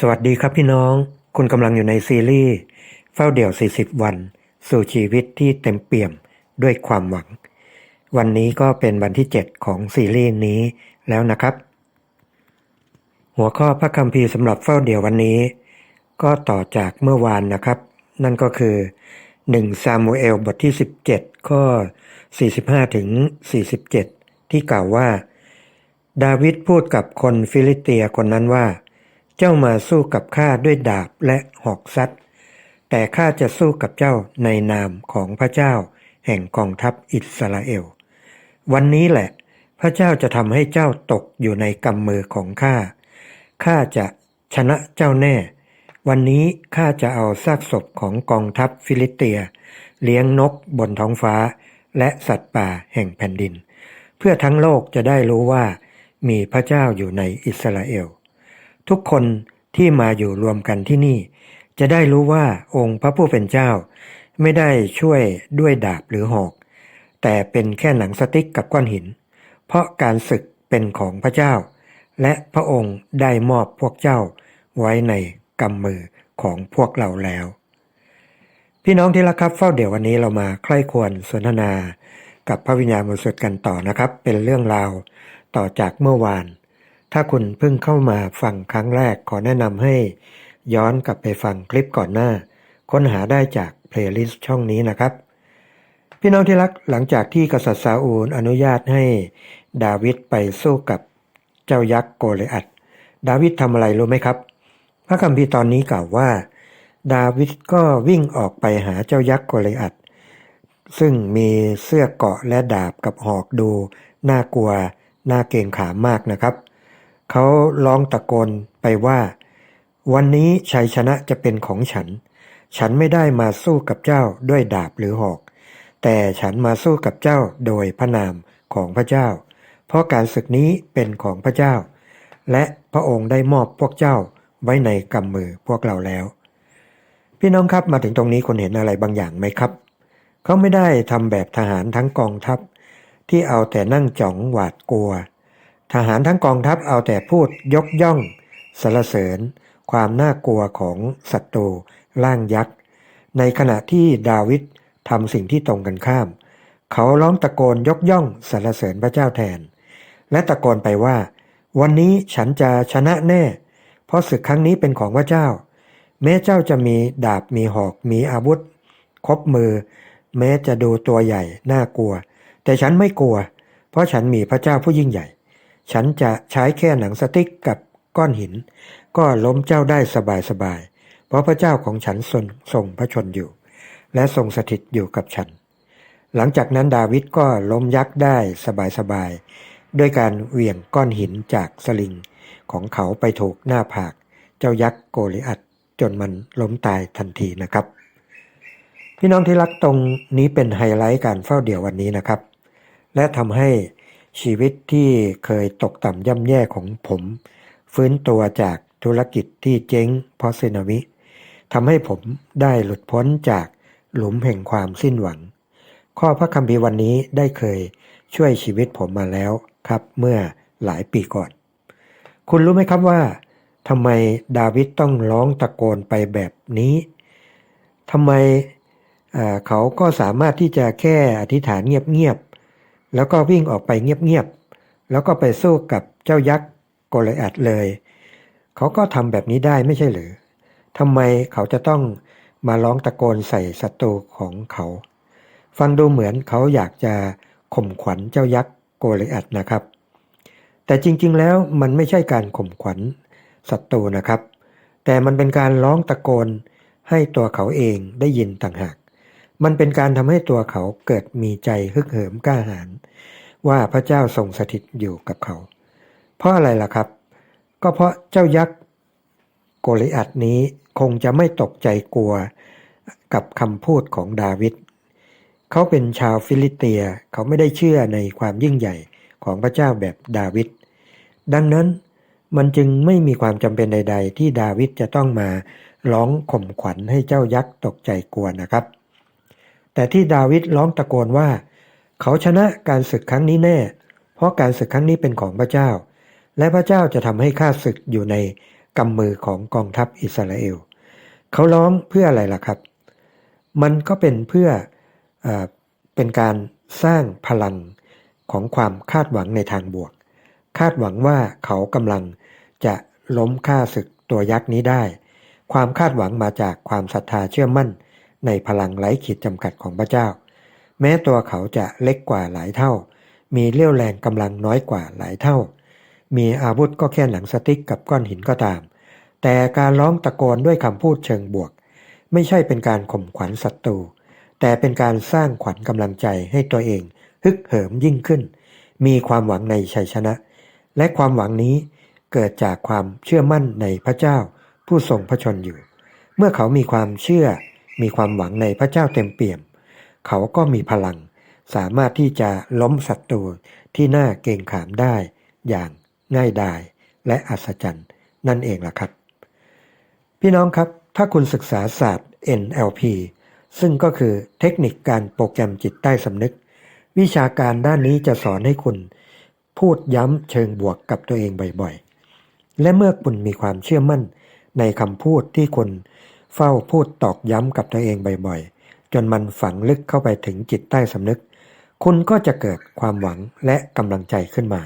สวัสดีครับพี่น้อง คุณกำลังอยู่ในซีรีส์เฝ้าเดี่ยว 40 วัน สู่ชีวิตที่เต็มเปี่ยมด้วยความหวัง วันนี้ก็เป็นวันที่ 7 ของซีรีส์นี้แล้วนะครับ หัวข้อพระคัมภีร์สำหรับเฝ้าเดี่ยววันนี้ ก็ต่อจากเมื่อวานนะครับ นั่นก็คือ1ซามูเอลบทที่ 17 ข้อ 45 ถึง 47 ที่กล่าวว่า ดาวิดพูดกับคนฟิลิเตียคนนั้นว่า เจ้ามาสู้กับข้าด้วยดาบและหอกซัดแต่ข้าจะสู้กับเจ้าในนามของพระเจ้า แห่งกองทัพอิสราเอล วันนี้แหละ พระเจ้าจะทำให้เจ้าตกอยู่ในกำมือของข้าข้าจะชนะเจ้าแน่ วันนี้ข้าจะเอาซากศพของกองทัพฟิลิสเตีย เลี้ยงนกบนท้องฟ้า และสัตว์ป่าแห่งแผ่นดิน เพื่อทั้งโลกจะได้รู้ว่ามีพระเจ้าอยู่ในอิสราเอล ทุกคนที่มาอยู่รวมกันที่นี่ จะได้รู้ว่าองค์พระผู้เป็นเจ้า ไม่ได้ช่วยด้วยดาบหรือหอก แต่เป็นแค่หนังสติ๊กกับก้อนหิน เพราะการศึกเป็นของพระเจ้า และพระองค์ได้มอบพวกเจ้าไว้ในกำมือของพวกเราแล้ว พี่น้องที่รักครับเฝ้าเดี๋ยววันนี้เรามาใคร่ควรสนทนา กับพระวิญญาณบริสุทธิ์กันต่อนะครับ เป็นเรื่องราวต่อจากเมื่อวาน ถ้าคุณเพิ่งเข้ามาฟังครั้งแรกขอแนะนำให้ ย้อนกลับไปฟังคลิปก่อนหน้า ค้นหาได้จากเพลย์ลิสต์ช่องนี้นะครับ พี่น้องที่รักหลังจากที่กษัตริย์ซาอูลอนุญาตให้ดาวิดไปสู้กับเจ้ายักษ์โกลิอัตดาวิดทำอะไรรู้ไหมครับ พระคัมภีร์ตอนนี้กล่าวว่า ดาวิดก็วิ่งออกไปหาเจ้ายักษ์โกลิอัตซึ่งมีเสื้อเกาะและดาบกับหอกดู น่ากลัว น่าเกรงขามมากนะครับ เขาร้องตะโกนไปว่า วันนี้ชัยชนะจะเป็นของฉัน ฉันไม่ได้มาสู้กับเจ้าด้วยดาบหรือหอก แต่ฉันมาสู้กับเจ้าโดยพระนามของพระเจ้า เพราะการศึกนี้เป็นของพระเจ้า และพระองค์ได้มอบพวกเจ้าไว้ในกำมือพวกเราแล้ว พี่น้องครับมาถึงตรงนี้คนเห็นอะไรบางอย่างไหมครับ เขาไม่ได้ทำแบบทหารทั้งกองทัพ ที่เอาแต่นั่งจ่องหวาดกลัว ทหารทั้งกองทัพเอาแต่พูดยกย่องสรรเสริญ ความน่ากลัวของศัตรูล่างยักษ์ ในขณะที่ดาวิดทำสิ่งที่ตรงกันข้าม เขาร้องตะโกนยกย่องสรรเสริญพระเจ้าแทน และตะโกนไปว่า วันนี้ฉันจะชนะแน่ เพราะศึกครั้งนี้เป็นของพระเจ้า แม้เจ้าจะมีดาบมีหอกมีอาวุธ ครบมือ แม้จะดูตัวใหญ่น่ากลัว แต่ฉันไม่กลัว เพราะฉันมีพระเจ้าผู้ยิ่งใหญ่ ฉันจะใช้แค่หนังสติ๊กกับก้อนหิน ก็ล้มเจ้าได้สบายๆ เพราะพระเจ้าของฉันทรงทรงพระชนอยู่ และทรงสถิตอยู่กับฉัน หลังจากนั้นดาวิดก็ล้มยักษ์ได้สบายๆ ด้วยการเหวี่ยงก้อนหินจากสลิงของเขาไปถูกหน้าผาก เจ้ายักษ์โกลิอัตจนมันล้มตายทันทีนะครับ พี่น้องที่รักตรงนี้เป็นไฮไลท์การเฝ้าเดี่ยววันนี้นะครับ และทำให้ ชีวิตที่เคยตกต่ำย่ำแย่ของผม ฟื้นตัวจากธุรกิจที่เจ๊งเพราะสึนามิทำให้ผมได้หลุดพ้นจากหลุมแห่งความสิ้นหวัง ข้อพระคัมภีร์วันนี้ได้เคยช่วยชีวิตผมมาแล้วครับเมื่อหลายปีก่อน คุณรู้ไหมครับว่าทำไมดาวิดต้องร้องตะโกนไปแบบนี้ทำไมเขาก็สามารถที่จะแค่อธิษฐานเงียบๆ แล้วก็วิ่งออกไปเงียบๆ แล้วก็ไปสู้กับเจ้ายักษ์โกลิอัตเลย เขาก็ทำแบบนี้ได้ไม่ใช่หรือทำไมเขาจะต้องมาร้องตะโกนใส่ศัตรูของเขา ฟังดูเหมือนเขาอยากจะข่มขวัญเจ้ายักษ์โกลิอัตนะครับ แต่จริงๆแล้วมันไม่ใช่การข่มขวัญศัตรูนะครับ แต่มันเป็นการร้องตะโกนให้ตัวเขาเองได้ยินต่างหาก มันเป็นการทำให้ตัวเขาเกิดมีใจฮึกเหิมกล้าหาญว่าพระเจ้าทรงสถิตอยู่กับเขา เพราะอะไรล่ะครับ ก็เพราะเจ้ายักษ์โกลิอัตนี้คงจะไม่ตกใจกลัวกับคำพูดของดาวิดเขาเป็นชาวฟิลิเตียเขาไม่ได้เชื่อในความยิ่งใหญ่ของพระเจ้าแบบดาวิดดังนั้นมันจึงไม่มีความจำเป็นใด ๆ ที่ดาวิดจะต้องมาร้องข่มขวัญให้เจ้ายักษ์ตกใจกลัวนะครับ แต่ที่ดาวิดร้องตะโกนว่า เขาชนะการศึกครั้งนี้แน่ เพราะการศึกครั้งนี้เป็นของพระเจ้า และพระเจ้าจะทำให้ข้าศึกอยู่ในกำมือของกองทัพอิสราเอล เขาร้องเพื่ออะไรล่ะครับ มันก็เป็นเพื่อเอเป็นการสร้างพลังของความคาดหวังในทางบวก คาดหวังว่าเขากำลังจะล้มฆ่าศึกตัวยักษ์นี้ได้ ความคาดหวังมาจากความศรัทธาเชื่อมั่น ในพลังไร้ขีดจำกัดของพระเจ้า แม้ตัวเขาจะเล็กกว่าหลายเท่า มีเลี้ยวแรงกำลังน้อยกว่าหลายเท่า มีอาวุธก็แค่หนังสติ๊กกับก้อนหินก็ตาม แต่การร้องตะโกนด้วยคำพูดเชิงบวก ไม่ใช่เป็นการข่มขวัญศัตรูแต่เป็นการสร้างขวัญกำลังใจให้ตัวเอง ฮึกเหิมยิ่งขึ้น มีความหวังในชัยชนะ และความหวังนี้เกิดจากความเชื่อมั่นในพระเจ้า ผู้ทรงพระชนอยู่ เมื่อเขามีความเชื่อ มีความหวังในพระเจ้าเต็มเปี่ยม เขาก็มีพลัง สามารถที่จะล้มศัตรูที่น่าเกรงขามได้อย่างง่ายดายและอัศจรรย์นั่นเองล่ะครับ พี่น้องครับ ถ้าคุณศึกษาศาสตร์ NLP ซึ่งก็คือเทคนิคการโปรแกรมจิตใต้สำนึก วิชาการด้านนี้จะสอนให้คุณ พูดย้ำเชิงบวกกับตัวเองบ่อยๆ และเมื่อคุณมีความเชื่อมั่นในคำพูดที่คุณ เฝ้าพูดตอกย้ำกับตัวเองบ่อยๆ จนมันฝังลึกเข้าไปถึงจิตใต้สำนึก คุณก็จะเกิดความหวังและกำลังใจขึ้นมา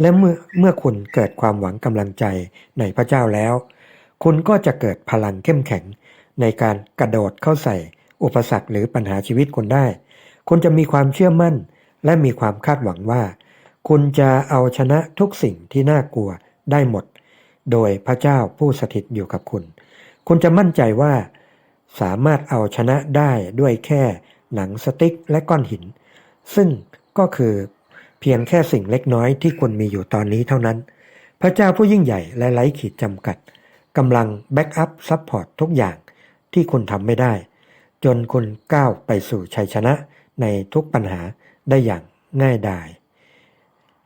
และเมื่อเมื่อคุณเกิดความหวังกำลังใจในพระเจ้าแล้ว คุณก็จะเกิดพลังเข้มแข็ง ในการกระโดดเข้าใส่ อุปสรรคหรือปัญหาชีวิตคุณได้ คุณจะมีความเชื่อมั่น และมีความคาดหวังว่า คุณจะเอาชนะทุกสิ่งที่น่ากลัวได้หมด โดยพระเจ้าผู้สถิตอยู่กับคุณ คุณจะมั่นใจว่า สามารถเอาชนะได้ด้วยแค่หนังสติ๊กและก้อนหิน ซึ่งก็คือเพียงแค่สิ่งเล็กน้อยที่คุณมีอยู่ตอนนี้เท่านั้น พระเจ้าผู้ยิ่งใหญ่และไร้ขีดจำกัดกำลังแบ็กอัพซัพพอร์ตทุกอย่างที่คุณทำไม่ได้ จนคุณก้าวไปสู่ชัยชนะในทุกปัญหาได้อย่างง่ายดาย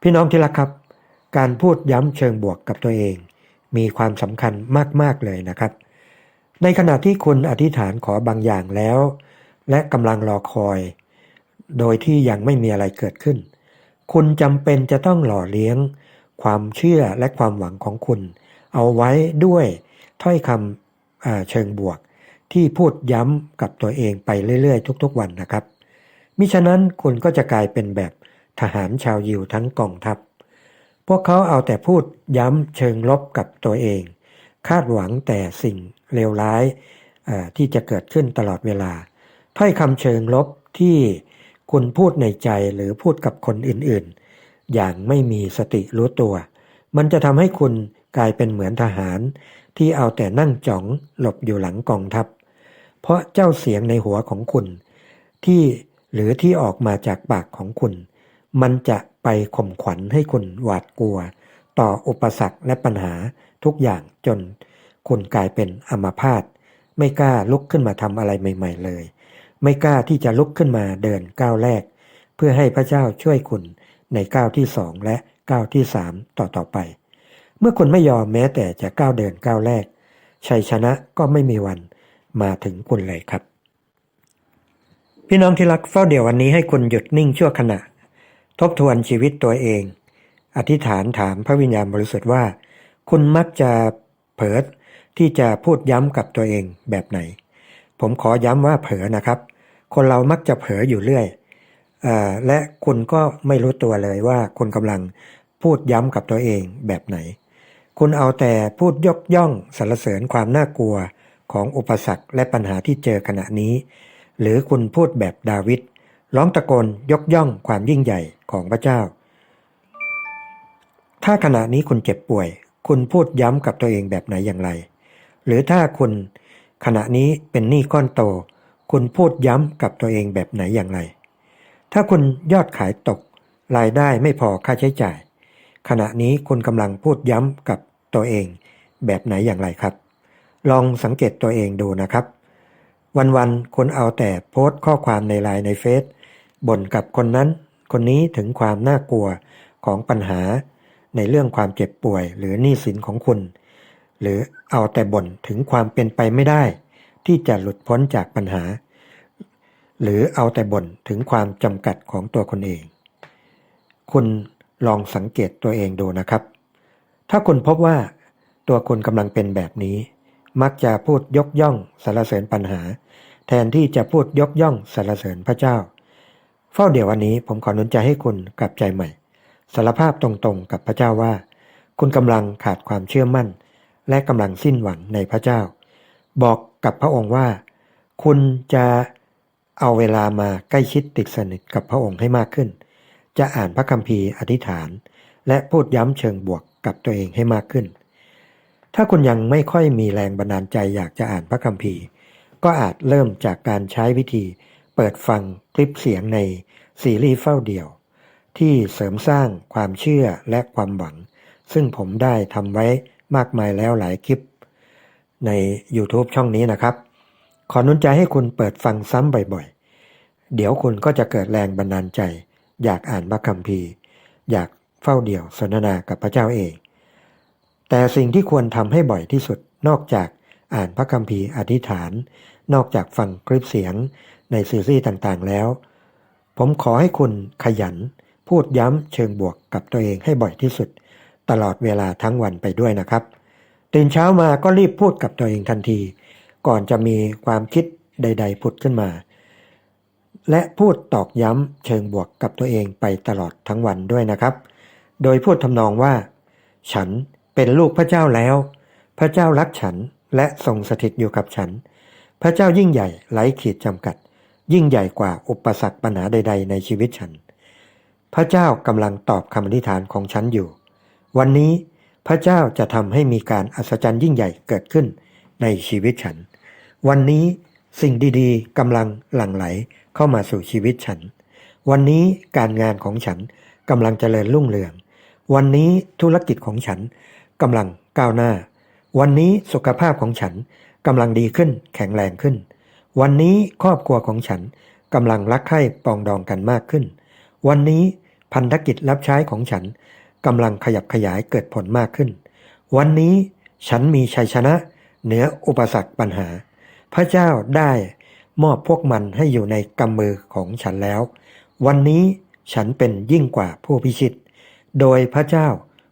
พี่น้องที่รักครับ การพูดย้ำเชิงบวกกับตัวเอง มีความสำคัญมาก ๆ เลยนะครับ ในขณะที่คุณอธิษฐานขอบางอย่างแล้ว และกำลังรอคอย โดยที่ยังไม่มีอะไรเกิดขึ้น คุณจำเป็นจะต้องหล่อเลี้ยง ความเชื่อและความหวังของคุณ เอาไว้ด้วยถ้อยคำเชิงบวก ที่พูดย้ำกับตัวเองไปเรื่อย ๆ ทุก ๆ วันนะครับ มิฉะนั้นคุณก็จะกลายเป็นแบบทหารชาวยิวทั้งกองทัพ พวกเขาเอาแต่พูดย้ำเชิงลบกับตัวเอง คาดหวังแต่สิ่งเลวร้ายที่จะเกิดขึ้นตลอดเวลาถ้อยคำเชิงลบที่คุณพูดในใจหรือพูดกับคนอื่นๆ อย่างไม่มีสติรู้ตัว มันจะทำให้คุณกลายเป็นเหมือนทหาร ที่เอาแต่นั่งจ๋องหลบอยู่หลังกองทัพ เพราะเจ้าเสียงในหัวของคุณ ที่หรือที่ออกมาจากปากของคุณ มันจะไปข่มขวัญให้คุณหวาดกลัว ต่ออุปสรรคและปัญหา ทุกอย่างจนคุณกลายเป็นอัมพาตไม่กล้าลุกขึ้นมาทำอะไรใหม่ ๆ เลย ไม่กล้าที่จะลุกขึ้นมาเดินก้าวแรก เพื่อให้พระเจ้าช่วยคุณในก้าวที่สองและก้าวที่สามต่อต่อไป เมื่อคุณไม่ยอมแม้แต่จะก้าวเดินก้าวแรก ชัยชนะก็ไม่มีวันมาถึงคุณเลยครับ พี่น้องที่รักเฝ้าเดี๋ยววันนี้ให้คุณหยุดนิ่งชั่วขณะ ทบทวนชีวิตตัวเอง อธิษฐานถามพระวิญญาณบริสุทธิ์ว่า คุณมักจะเผลอที่จะพูดย้ำกับตัวเองแบบไหน ผมขอย้ำว่าเผลอนะครับ คนเรามักจะเผลออยู่เรื่อยอและคุณก็ไม่รู้ตัวเลยว่าคุณกำลังพูดย้ำกับตัวเองแบบไหน คุณเอาแต่พูดยกย่องสรรเสริญความน่ากลัวของอุปสรรคและปัญหาที่เจอขณะนี้ หรือคุณพูดแบบดาวิดร้องตะโกนยกย่องความยิ่งใหญ่ของพระเจ้า ถ้าขณะนี้คุณเจ็บป่วย คุณพูดย้ำกับตัวเองแบบไหนอย่างไร หรือถ้าคุณขณะนี้เป็นหนี้ก้อนโต คุณพูดย้ำกับตัวเองแบบไหนอย่างไร ถ้าคุณยอดขายตก รายได้ไม่พอค่าใช้จ่าย ขณะนี้คุณกำลังพูดย้ำกับตัวเองแบบไหนอย่างไรครับ ลองสังเกตตัวเองดูนะครับ วันๆคุณเอาแต่โพสต์ข้อความในไลน์ในเฟซบ่นกับคนนั้น คนนี้ถึงความน่ากลัวของปัญหา ในเรื่องความเจ็บป่วย หรือหนี้สินของคุณ หรือเอาแต่บ่นถึงความเป็นไปไม่ได้ ที่จะหลุดพ้นจากปัญหา หรือเอาแต่บ่นถึงความจำกัดของตัวคนเอง คุณลองสังเกตตัวเองดูนะครับ ถ้าคุณพบว่าตัวคุณกำลังเป็นแบบนี้ มักจะพูดยกย่องสรรเสริญปัญหา แทนที่จะพูดยกย่องสรรเสริญพระเจ้า เฝ้าเดี๋ยววันนี้ผมขอหนุนใจให้คุณกลับใจใหม่ สารภาพตรงๆกับพระเจ้าว่า คุณกำลังขาดความเชื่อมั่น และกำลังสิ้นหวังในพระเจ้า บอกกับพระองค์ว่า คุณจะเอาเวลามาใกล้ชิดติดสนิทกับพระองค์ให้มากขึ้น จะอ่านพระคัมภีร์อธิษฐาน และพูดย้ำเชิงบวกกับตัวเองให้มากขึ้น ถ้าคุณยังไม่ค่อยมีแรงบันดาลใจอยากจะอ่านพระคัมภีร์ ก็อาจเริ่มจากการใช้วิธี เปิดฟังคลิปเสียงในซีรีส์เฝ้าเดี่ยว ที่เสริมสร้างความเชื่อและความหวัง ซึ่งผมได้ทำไว้มากมายแล้วหลายคลิป ใน YouTube ช่องนี้นะครับ ขอนุนใจให้คุณเปิดฟังซ้ำบ่อยๆ เดี๋ยวคุณก็จะเกิดแรงบันดาลใจ อยากอ่านพระคัมภีร์ อยากเฝ้าเดี่ยวสนทนากับพระเจ้าเอง แต่สิ่งที่ควรทำให้บ่อยที่สุดนอกจากอ่านพระคัมภีร์อธิษฐาน นอกจากฟังคลิปเสียงในซีรีส์ต่างๆแล้ว ผมขอให้คุณขยัน พูดย้ำเชิงบวกกับตัวเองให้บ่อยที่สุด ตลอดเวลาทั้งวันไปด้วยนะครับ ตื่นเช้ามาก็รีบพูดกับตัวเองทันที ก่อนจะมีความคิดใด ๆ ผุดขึ้นมา และพูดตอกย้ำเชิงบวกกับตัวเองไปตลอดทั้งวันด้วยนะครับ โดยพูดทำนองว่า ฉันเป็นลูกพระเจ้าแล้ว พระเจ้ารักฉันและทรงสถิตอยู่กับฉัน พระเจ้ายิ่งใหญ่ไร้ขีดจำกัด ยิ่งใหญ่กว่าอุปสรรคปัญหาใด ๆ ในชีวิตฉัน พระเจ้ากำลังตอบคำอธิษฐานของฉันอยู่ วันนี้พระเจ้าจะทำให้มีการอัศจรรย์ยิ่งใหญ่เกิดขึ้นในชีวิตฉัน วันนี้สิ่งดีๆกำลังหลั่งไหลเข้ามาสู่ชีวิตฉัน วันนี้การงานของฉันกำลังเจริญรุ่งเรือง วันนี้ธุรกิจของฉันกำลังก้าวหน้า วันนี้สุขภาพของฉันกำลังดีขึ้นแข็งแรงขึ้น วันนี้ครอบครัวของฉันกำลังรักใคร่ปองดองกันมากขึ้น วันนี้ พันธกิจรับใช้ของฉันกำลังขยับขยายเกิดผลมากขึ้น วันนี้ฉันมีชัยชนะ เหนืออุปสรรคปัญหา พระเจ้าได้มอบพวกมันให้อยู่ในกำมือของฉันแล้ว วันนี้ฉันเป็นยิ่งกว่าผู้พิชิต โดยพระเจ้า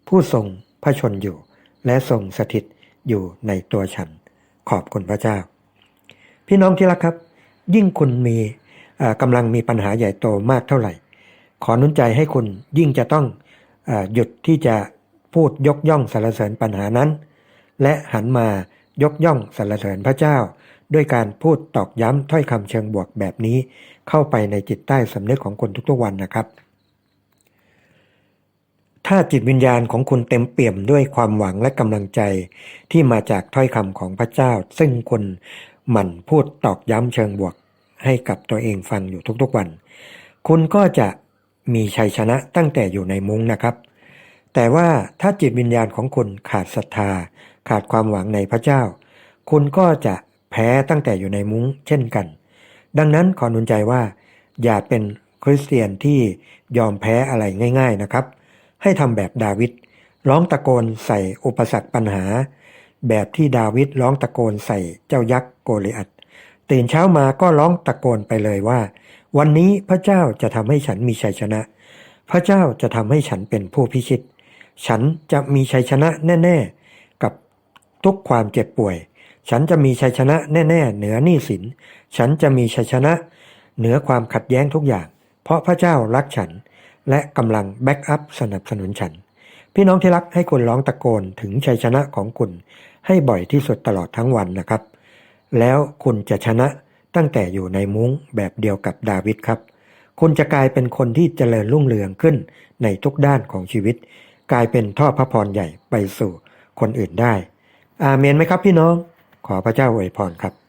ผู้ทรงพระชนอยู่ และทรงสถิตอยู่ในตัวฉัน ขอบคุณพระเจ้า พี่น้องที่รักครับ ยิ่งคุณมีกำลังมีปัญหาใหญ่โตมากเท่าไหร่ ขอนุนใจให้คุณยิ่งจะต้องอหยุดที่จะพูดยกย่องสรรเสริญปัญหานั้น และหันมายกย่องสรรเสริญพระเจ้า ด้วยการพูดตอกย้ำถ้อยคำเชิงบวกแบบนี้ เข้าไปในจิตใต้สำนึกของคนทุกๆวันนะครับ ถ้าจิตวิญญาณของคุณเต็มเปี่ยมด้วยความหวังและกำลังใจที่มาจากถ้อยคำของพระเจ้า ซึ่งคุณหมั่นพูดตอกย้ำเชิงบวกให้กับตัวเองฟังอยู่ทุกๆวัน คุณก็จะ มีชัยชนะตั้งแต่อยู่ในมุ้งนะครับ แต่ว่าถ้าจิตวิญญาณของคุณขาดศรัทธา ขาดความหวังในพระเจ้า คุณก็จะแพ้ตั้งแต่อยู่ในมุ้งเช่นกัน ดังนั้นขอหนุนใจว่า อย่าเป็นคริสเตียนที่ยอมแพ้อะไรง่าย ๆนะครับ ให้ทำแบบดาวิดร้องตะโกนใส่อุปสรรคปัญหา แบบที่ดาวิดร้องตะโกนใส่เจ้ายักษ์โกลิอัตตื่นเช้ามาก็ร้องตะโกนไปเลยว่า วันนี้พระเจ้าจะทำให้ฉันมีชัยชนะ พระเจ้าจะทำให้ฉันเป็นผู้พิชิต ฉันจะมีชัยชนะแน่ ๆ กับทุกความเจ็บป่วย ฉันจะมีชัยชนะแน่ ๆ เหนือหนี้สิน ฉันจะมีชัยชนะ เหนือความขัดแย้งทุกอย่าง เพราะพระเจ้ารักฉัน และกำลังแบ็กอัพสนับสนุนฉัน พี่น้องที่รักให้คุณร้องตะโกนถึงชัยชนะของคุณ ให้บ่อยที่สุดตลอดทั้งวันนะครับ แล้วคุณจะชนะ ตั้งแต่อยู่ในมุ้งแบบเดียวกับดาวิดครับ คุณจะกลายเป็นคนที่เจริญรุ่งเรืองขึ้นในทุกด้านของชีวิต กลายเป็นท่อพระพรใหญ่ไปสู่คนอื่นได้ อาเมนไหมครับพี่น้อง ขอพระเจ้าอวยพรครับ